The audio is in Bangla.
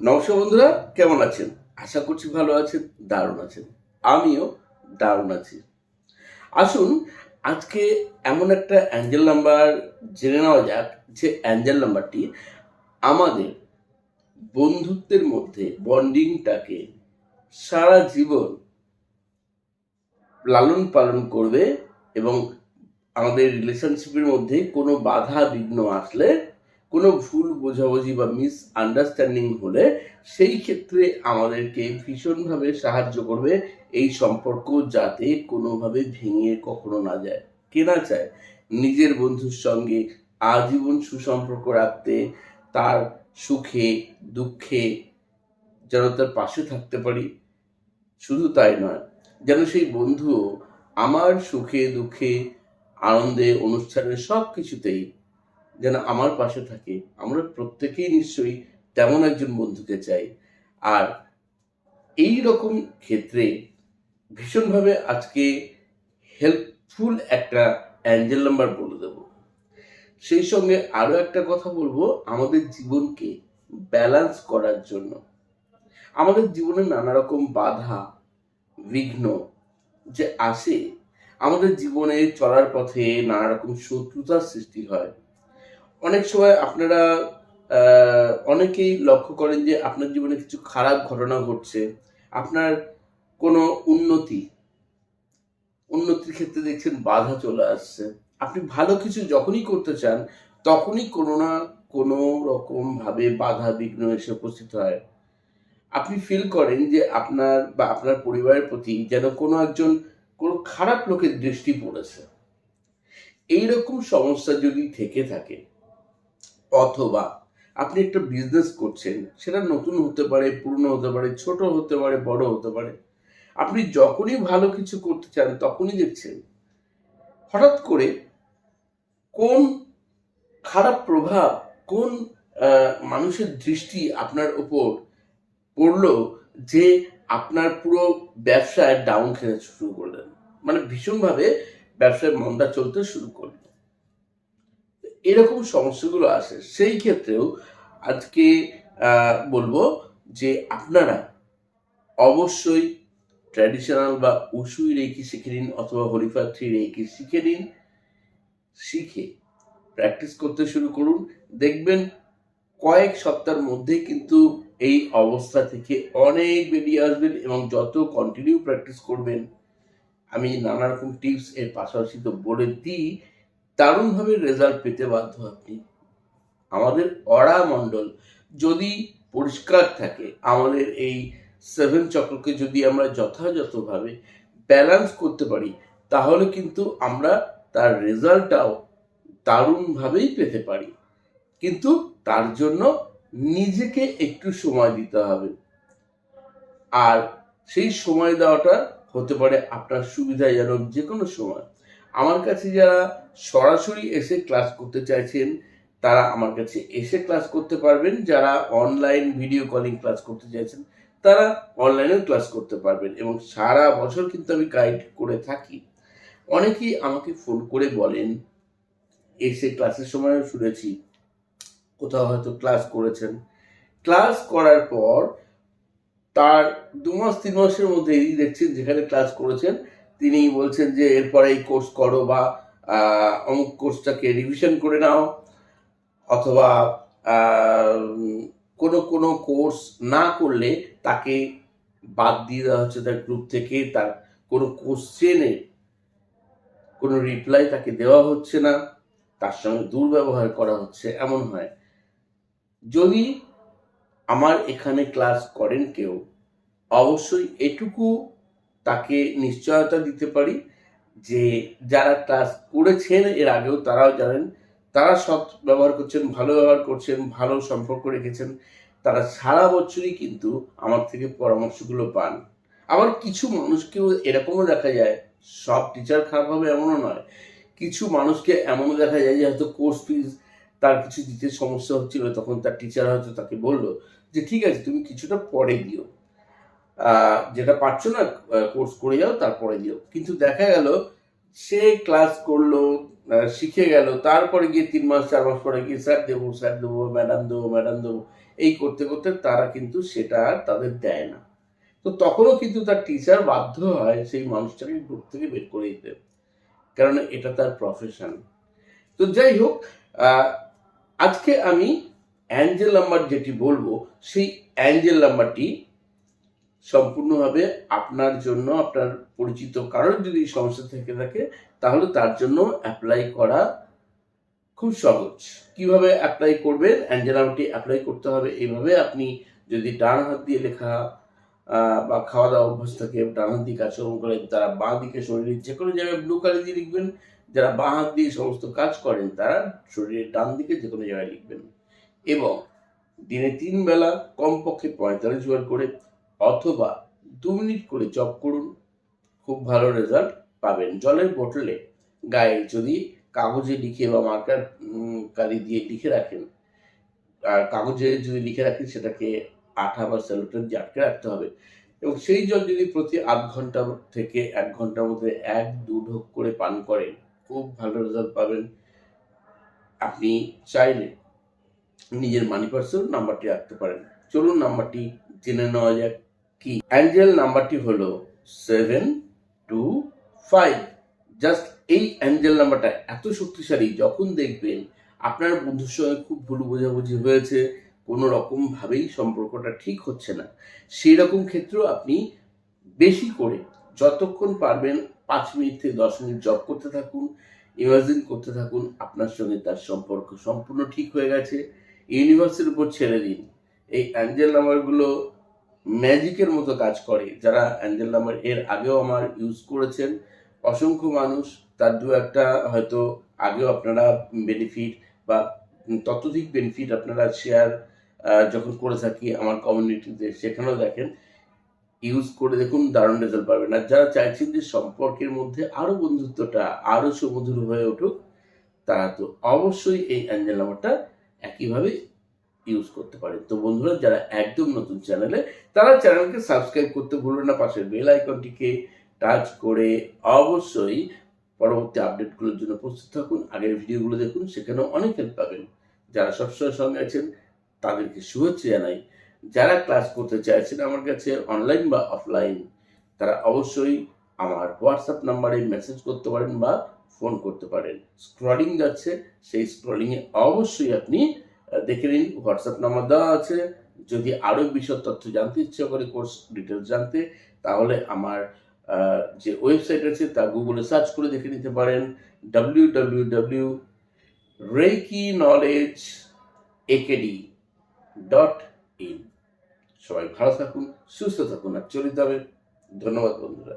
নমস্কার বন্ধুরা, কেমন আছেন? আশা করছি ভালো আছেন, দারুণ আছেন। আমিও দারুণ আছি। আসুন, আজকে এমন একটা অ্যাঞ্জেল নাম্বার জেনে নেওয়া যাক যে অ্যাঞ্জেল নাম্বারটি আমাদের বন্ধুত্বের মধ্যে, বন্ডিংটাকে সারা জীবন লালন পালন করবে এবং আমাদের রিলেশনশিপের মধ্যে কোনো বাধা বিঘ্ন আসলে, কোনো ভুল বোঝাবুঝি বা মিস আন্ডারস্ট্যান্ডিং হলে সেই ক্ষেত্রে আমাদেরকে ভীষণভাবে সাহায্য করবে এই সম্পর্ক যাতে কোনোভাবে ভেঙে কখনো না যায়। কেনা চায়? নিজের বন্ধুর সঙ্গে আজীবন সুসম্পর্ক রাখতে, তার সুখে, দুঃখে যেন তার পাশে থাকতে পারি। শুধু তাই নয়, যেন সেই বন্ধু আমার সুখে, দুঃখে আনন্দে, অনুষ্ঠানে সব কিছুতেই যেন আমার পাশে থাকে। আমরা প্রত্যেকেই নিশ্চয়ই তেমন একজন বন্ধুকে চাই। আর এই রকম ক্ষেত্রে ভীষণভাবে আজকে হেল্পফুল একটা অ্যাঞ্জেল নাম্বার বলে দেব। সেই সঙ্গে আরও একটা কথা বলব, আমাদের জীবনকে ব্যালেন্স করার জন্য। আমাদের জীবনে নানা রকম বাধা, বিঘ্ন যে আসে আমাদের জীবনে চলার পথে নানা রকম শত্রুতার সৃষ্টি হয়। অনেক সময় আপনারা অনেকেই লক্ষ্য করেন যে আপনার জীবনে কিছু খারাপ ঘটনা ঘটছে। আপনার কোনো উন্নতি, উন্নতির ক্ষেত্রে দেখছেন বাধা চলে আসছে। আপনি ভালো কিছু যখনই করতে চান, তখনই কোনো না কোনো রকম ভাবে বাধা বিঘ্ন এসে উপস্থিত হয়। আপনি ফিল করেন যে আপনার বা আপনার পরিবারের প্রতি যেন কোনো একজন কোনো খারাপ লোকের দৃষ্টি পড়েছে। এইরকম সমস্যা যদি থেকে থাকে, অথবা আপনি একটা বিজনেস করছেন, সেটা নতুন হতে পারে, পুরনো হতে পারে, ছোট হতে পারে, বড় হতে পারে, আপনি যখনই ভালো কিছু করতে চান, তখনই দেখছেন, হঠাৎ করে কোন খারাপ প্রভাব, কোন মানুষের দৃষ্টি আপনার উপর পড়ল যে আপনার পুরো ব্যবসায় ডাউন খেতে শুরু করলেন। মানে ভীষণভাবে ব্যবসায় মন্দা চলতে শুরু করল এরকম সমস্যাগুলো আসে। সেই ক্ষেত্রেও আজকে বলব যে আপনারা অবশ্যই ট্র্যাডিশনাল বা উসুই রেকি শিখে নিন অথবা হরিফা থ্রি রেকি শিখে নিন। শিখে প্র্যাকটিস করতে শুরু করুন। দেখবেন কয়েক সপ্তাহের মধ্যেই কিন্তু এই অবস্থা থেকে অনেক বেরিয়ে আসবেন এবং যত কন্টিনিউ প্র্যাকটিস করবেন, আমি নানা রকম টিপস এর পাশাপাশি তো বলে দিই, দারুণভাবে রেজাল্ট পেতে বাধ্য আপনি। আমাদের অড়া মণ্ডল যদি পরিষ্কার থাকে, আমাদের এই সেভেন চক্রকে যদি আমরা যথাযথভাবে ব্যালেন্স করতে পারি, তাহলে কিন্তু আমরা তার রেজাল্টটাও দারুণভাবেই পেতে পারি। কিন্তু তার জন্য নিজেকে একটু সময় দিতে হবে। আর সেই সময় দেওয়াটা হতে পারে আপনার সুবিধাজনক যে কোনো সময়। আমার কাছে যারা সরাসরি এসে ক্লাস করতে চাইছেন, তারা আমার কাছে এসে ক্লাস করতে পারবেন। যারা অনলাইন ভিডিও কলিং ক্লাস করতে চাইছেন, তারা অনলাইনেও ক্লাস করতে পারবেন এবং সারা বছর কিন্তু আমি গাইড করে থাকি। অনেকেই আমাকে ফোন করে বলেন, এসে ক্লাসের সময় শুনেছি। কোথাও হয়তো ক্লাস করেছেন। ক্লাস করার পর তার দু মাস, তিন মাসের মধ্যেই দেখছেন যেখানে ক্লাস করেছেন তিনি বলছেন যে এরপরে এই কোর্স করো বা অমুক কোর্সটাকে রিভিশন করে নাও অথবা কোনো কোনো কোর্স না করলে তাকে বাদ দিয়ে দেওয়া হচ্ছে তার গ্রুপ থেকে, তার কোনো কোশ্চেনের কোনো রিপ্লাই তাকে দেওয়া হচ্ছে না, তার সঙ্গে দুর্ব্যবহার করা হচ্ছে, এমন হয়। যদি আমার এখানে ক্লাস করেন কেউ, অবশ্যই এটুকু তাকে নিশ্চয়তা দিতে পারি যে যারা ক্লাস করেছেন, এর আগেও তারাও জানেন, তারা সৎ ব্যবহার করছেন, ভালো ব্যবহার করছেন, ভালো সম্পর্ক রেখেছেন, তারা সারা বছরই কিন্তু আমার থেকে পরামর্শগুলো পান। আবার কিছু মানুষকেও এরকমও দেখা যায়, সব টিচার খারাপ হবে এমনও নয়, কিছু মানুষকে এমনও দেখা যায় যে হয়তো কোর্স ফিজ তার কিছু দিতে সমস্যা হচ্ছিল, তখন তার টিচার হয়তো তাকে বলল যে, ঠিক আছে, তুমি কিছুটা পরে দিও যেটা পারছ না কোর্স করে যাও তারপরে দিও কিন্তু দেখা গেল, সে ক্লাস করল শিখে গেল। তারপরে গিয়ে তিন মাস, চার মাস পরে গিয়ে স্যার দেবো স্যার দেবো ম্যাডাম দেবো ম্যাডাম দেবো। এই করতে করতে তারা কিন্তু সেটা আর তাদের দেয় না। তো তখনও কিন্তু তার টিচার বাধ্য হয় সেই মানুষটাকে গ্রুপ থেকে বের করে দিতে। কারণ এটা তার প্রফেশন তো যাই হোক আজকে আমি অ্যাঞ্জেল নাম্বার যেটি বলব, সেই অ্যাঞ্জেল নাম্বারটি সম্পূর্ণভাবে আপনার জন্য, আপনার পরিচিত কারোর যদি সমস্যা থেকে থাকে, তাহলে তার জন্য অ্যাপ্লাই করা খুব সহজ। কীভাবে অ্যাপ্লাই করবেন? অ্যাঞ্জেল নাম্বারটি অ্যাপ্লাই করতে হবে এইভাবে। আপনি যদি ডান হাত দিয়ে লেখা বা খাওয়া দাওয়া অভ্যাস থাকে, ডান হাত দিয়ে কাজকর্ম করেন, তারা বাঁ দিকে শরীরের যে কোনো জায়গায় ব্লু কালার দিয়ে লিখবেন যারা বাঁ হাত দিয়ে সমস্ত কাজ করেন, তারা শরীরের ডান দিকে যে কোনো জায়গায় লিখবেন। এবং দিনে তিন বেলা কমপক্ষে পঁয়তাল্লিশ বার করে অথবা দু মিনিট করে জপ করুন, খুব ভালো রেজাল্ট পাবেন। জলের বোতলে গায়ে যদি কাগজে লিখে বা মার্কার কালি দিয়ে লিখে রাখেন, আর কাগজে যদি লিখে রাখেন, সেটাকে আঠা বা দিয়ে আটকে রাখতে হবে। এবং সেই জল যদি প্রতি আধ ঘণ্টা থেকে এক ঘণ্টার মধ্যে এক, দু ঢোক করে পান করেন খুব ভালো রেজাল্ট পাবেন। আপনি চাইলে নিজের মানি পার্সের নাম্বারটি রাখতে পারেন। চলুন নাম্বারটি জেনে নেওয়া যাক কি। অ্যাঞ্জেল নাম্বারটি হলো সেভেন টু ফাইভ জাস্ট এই অ্যাঞ্জেল নাম্বারটা এত শক্তিশালী, যখন দেখবেন আপনার বন্ধুর সঙ্গে খুব ভুল বোঝাবুঝি হয়েছে, কোনো রকম ভাবেই সম্পর্কটা ঠিক হচ্ছে না। সেই রকম ক্ষেত্রেও আপনি বেশি করে যতক্ষণ পারবেন পাঁচ মিনিট থেকে দশ মিনিট জব করতে থাকুন ইমাজিন করতে থাকুন, আপনার সঙ্গে তার সম্পর্ক সম্পূর্ণ ঠিক হয়ে গেছে। ইউনিভার্সের উপর ছেড়ে দিন। এই অ্যাঞ্জেল নাম্বারগুলো ম্যাজিকের মতো কাজ করে। যারা অ্যাঞ্জেল নাম্বার এর আগেও আমার ইউজ করেছেন, অসংখ্য মানুষ, তার দু একটা হয়তো আগেও আপনারা বেনিফিট বা ততোধিক বেনিফিট আপনারা শেয়ার যখন করে থাকি আমার কমিউনিটিতে সেখানেও দেখেন। ইউজ করে দেখুন দারুণ রেজাল্ট পাবেন। আর যারা চাইছেন যে সম্পর্কের মধ্যে আরও বন্ধুত্বটা আরও সুমধুর হয়ে উঠুক, তারা তো অবশ্যই এই অ্যাঞ্জেল নাম্বারটা একইভাবে ইউজ করতে পারেন। তো বন্ধুরা, যারা একদম নতুন চ্যানেলে তারা চ্যানেলকে সাবস্ক্রাইব করতে ভুলবেন না। পাশের বেল আইকনটিকে টাচ করে অবশ্যই পরবর্তী আপডেটগুলোর জন্য প্রস্তুত থাকুন। আগের ভিডিওগুলো দেখুন, সেখানেও অনেক হেল্প পাবেন। যারা সবসময় সঙ্গে আছেন, তাদেরকে শুভেচ্ছা জানাই। যারা ক্লাস করতে চাইছেন আমার কাছে অনলাইন বা অফলাইন তারা অবশ্যই আমার হোয়াটসঅ্যাপ নাম্বারে মেসেজ করতে পারেন বা ফোন করতে পারেন। স্ক্রলিং যাচ্ছে, সেই স্ক্রলিংয়ে অবশ্যই আপনি দেখে নিন হোয়াটসঅ্যাপ নাম্বার দেওয়া আছে। যদি আরও বিশদ তথ্য জানতে ইচ্ছা করে কোর্স ডিটেলস জানতে, তাহলে আমার যে ওয়েবসাইট আছে তা গুগলে সার্চ করে দেখে নিতে পারেন। W W W reiki knowledge AKD dot in সবাই ভালো থাকুন সুস্থ থাকুন আর চলিত হবে। ধন্যবাদ বন্ধুরা।